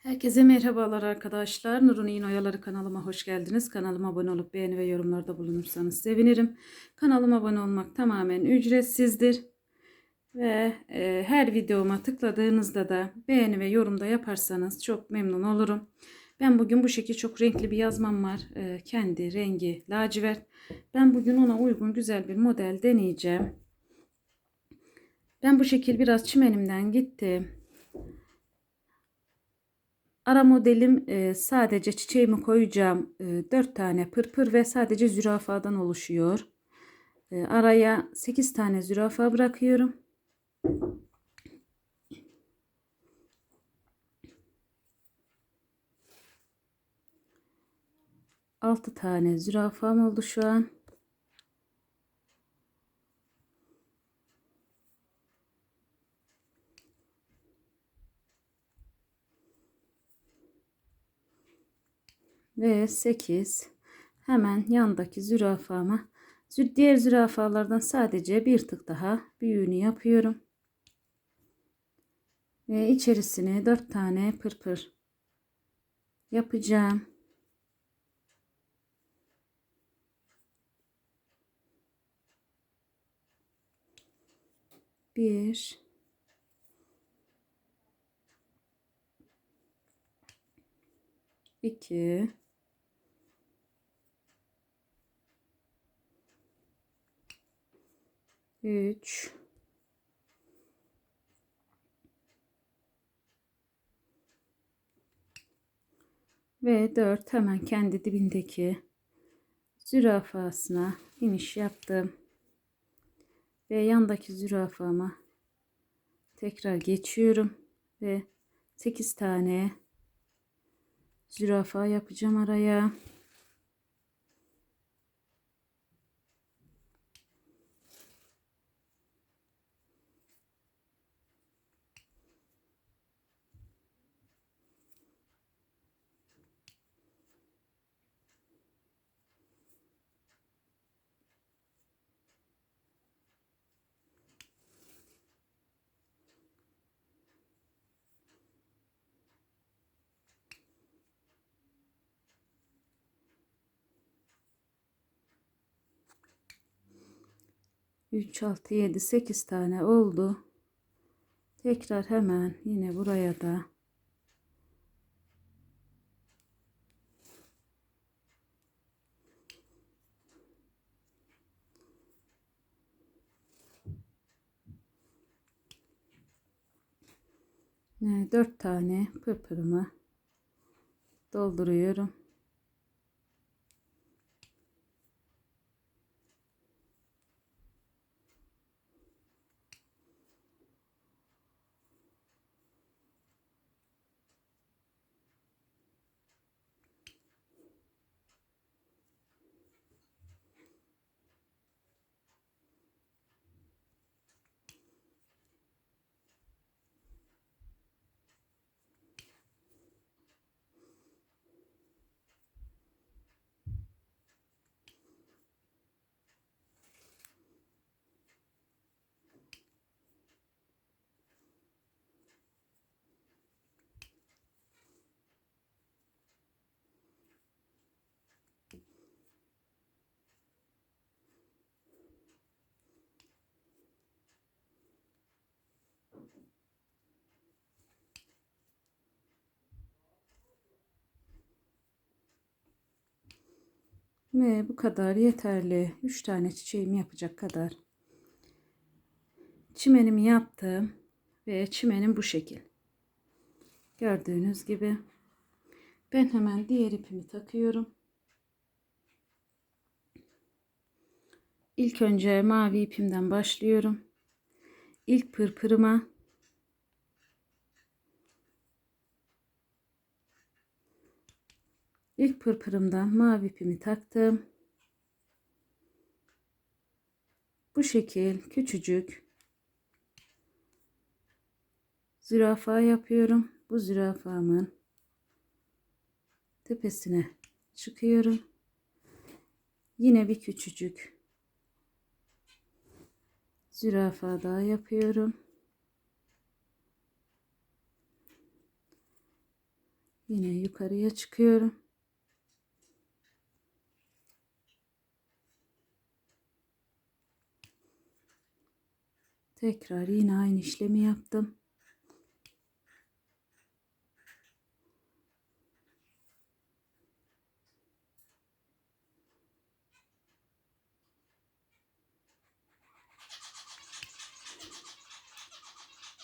Herkese merhabalar arkadaşlar. Nur'un İğne Oyaları kanalıma hoş geldiniz. Kanalıma abone olup beğeni ve yorumlarda bulunursanız sevinirim. Kanalıma abone olmak tamamen ücretsizdir. Ve e, her videoma tıkladığınızda da beğeni ve yorumda yaparsanız çok memnun olurum. Ben bugün bu şekilde çok renkli bir yazmam var. E, kendi rengi lacivert. Ben bugün ona uygun güzel bir model deneyeceğim. Ben bu şekil biraz çimenimden gittim. Ara modelim e, sadece çiçeğimi koyacağım e, 4 tane pırpır ve sadece zürafadan oluşuyor. E, araya 8 tane zürafa bırakıyorum. Altı tane zürafam oldu şu an. Ve 8 hemen yandaki zürafama diğer zürafalardan sadece bir tık daha büyüğünü yapıyorum. Ve içerisine 4 tane pırpır yapacağım. Bir. İki 3 ve 4 hemen kendi dibindeki zürafasına iniş yaptım. Ve yandaki zürafama tekrar geçiyorum ve 8 tane zürafa yapacağım araya. Üç, altı, yedi, sekiz tane oldu. Tekrar hemen yine buraya da dört tane pırpırımı dolduruyorum. Ve bu kadar yeterli. 3 tane çiçeğimi yapacak kadar. Çimenimi yaptım. Ve çimenim bu şekil. Gördüğünüz gibi. Ben hemen diğer ipimi takıyorum. İlk önce mavi ipimden başlıyorum. İlk pırpırıma İlk pırpırımdan mavi ipimi taktım. Bu şekil küçücük zürafa yapıyorum. Bu zürafamın tepesine çıkıyorum. Yine bir küçücük zürafa daha yapıyorum. Yine yukarıya çıkıyorum. Tekrar yine aynı işlemi yaptım.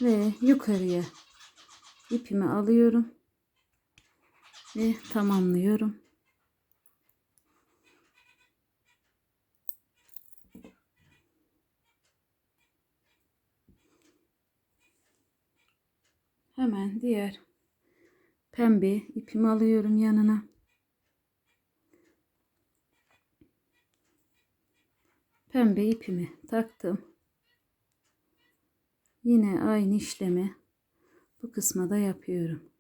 Ve yukarıya ipimi alıyorum ve tamamlıyorum. Hemen diğer pembe ipimi alıyorum yanına. Pembe ipimi taktım. Yine aynı işlemi bu kısma da yapıyorum.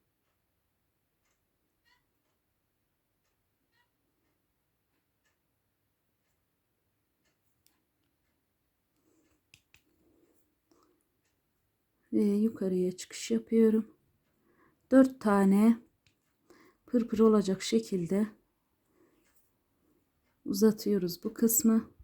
Ve yukarıya çıkış yapıyorum. 4 tane pırpır olacak şekilde uzatıyoruz bu kısmı.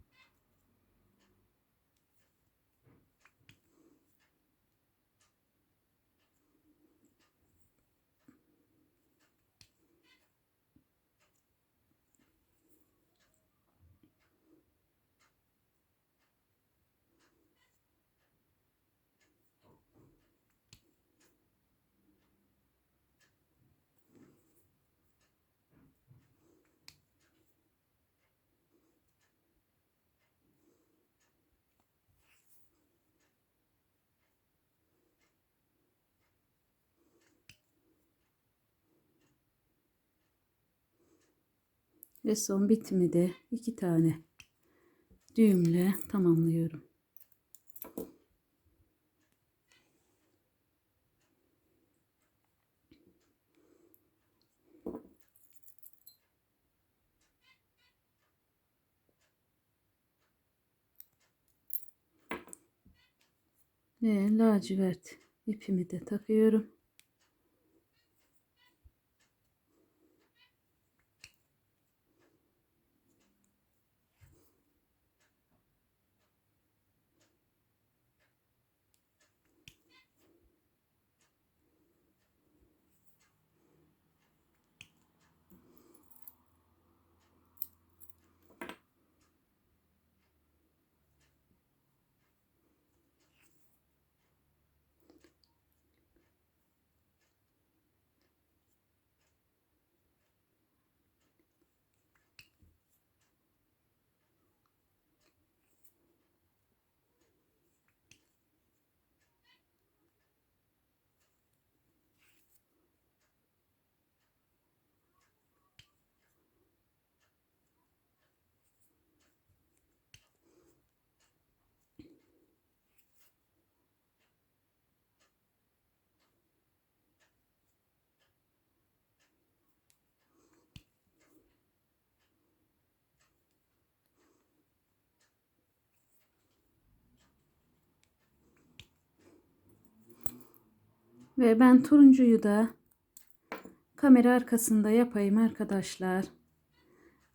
Ve son bitimi de iki tane düğümle tamamlıyorum. Ve lacivert ipimi de takıyorum. Ve ben turuncuyu da kamera arkasında yapayım arkadaşlar.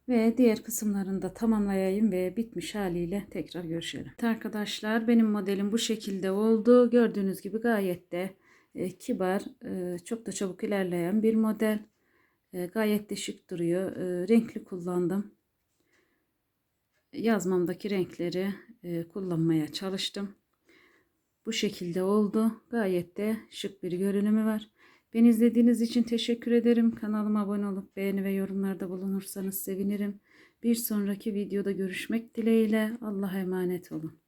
Ve diğer kısımlarını da tamamlayayım ve bitmiş haliyle tekrar görüşelim. Evet arkadaşlar benim modelim bu şekilde oldu. Gördüğünüz gibi gayet de e, kibar, e, çok da çabuk ilerleyen bir model. E, gayet de şık duruyor. E, renkli kullandım. Yazmamdaki renkleri e, kullanmaya çalıştım. Bu şekilde oldu. Gayet de şık bir görünümü var. Beni izlediğiniz için teşekkür ederim. Kanalıma abone olup beğeni ve yorumlarda bulunursanız sevinirim. Bir sonraki videoda görüşmek dileğiyle. Allah'a emanet olun.